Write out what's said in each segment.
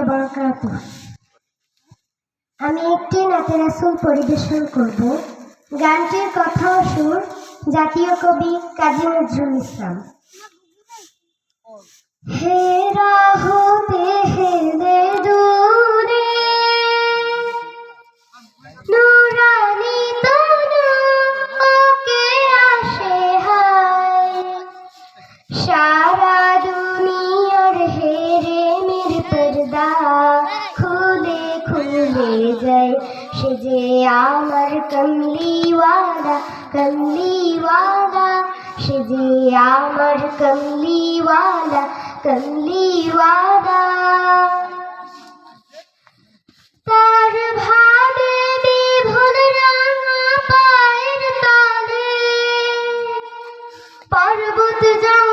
বারাকাতুহু আমি একটি নাতে রাসুল পরিবেশন করব। গানটির কথা ও সুর জাতীয় কবি কাজী নজরুল ইসলাম। হে যায় সে যে আমার কমলিওয়ালা কমলিওয়ালা সে যে আমার কমলিওয়ালা কমলিওয়ালা তার ভাবে বিভুল রাঙা পায়ের তলে পর্বত জঙ্গম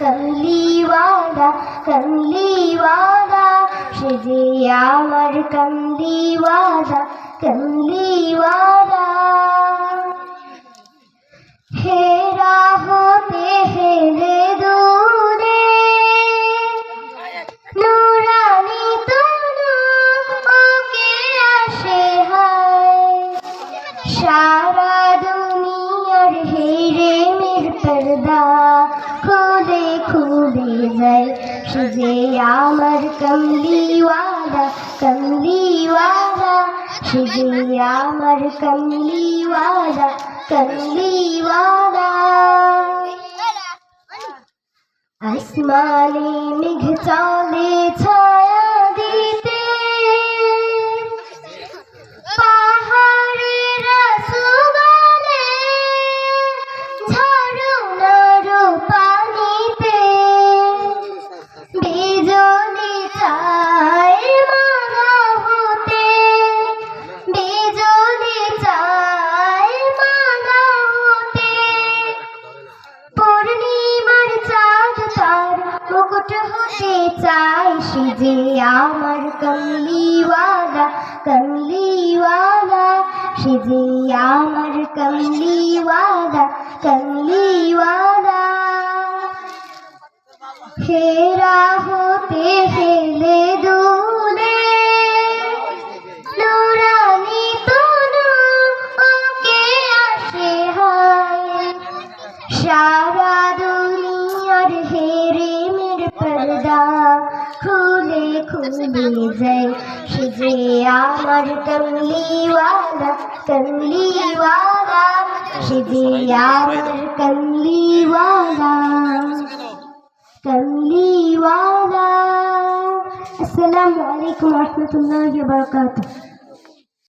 கம்லீவாதா கம்லீவாதா ஸ்ரீஜியாமர் கம்லீவாதா கம்லீவாதா পর্দা খোদে খুলে যাই সুজে আমার কমলিওয়ালা কমলিওয়ালা। সুজে আমার কমলিওয়ালা কমলিওয়ালা। আসমানে মেঘ চলে মুকুট হতে চাই সে যে আমার কমলিওয়ালা কমলিওয়ালা সে যে আমার কমলিওয়ালা কমলিওয়ালা হেরা হতে হেলে খুলে খুলে যায় সে যে আমার কমলিওয়ালা কমলিওয়ালা সে যে আমার কমলিওয়ালা কমলিওয়ালা আসসালামু আলাইকুম রহমতুল্লাহ বারকাতুহ।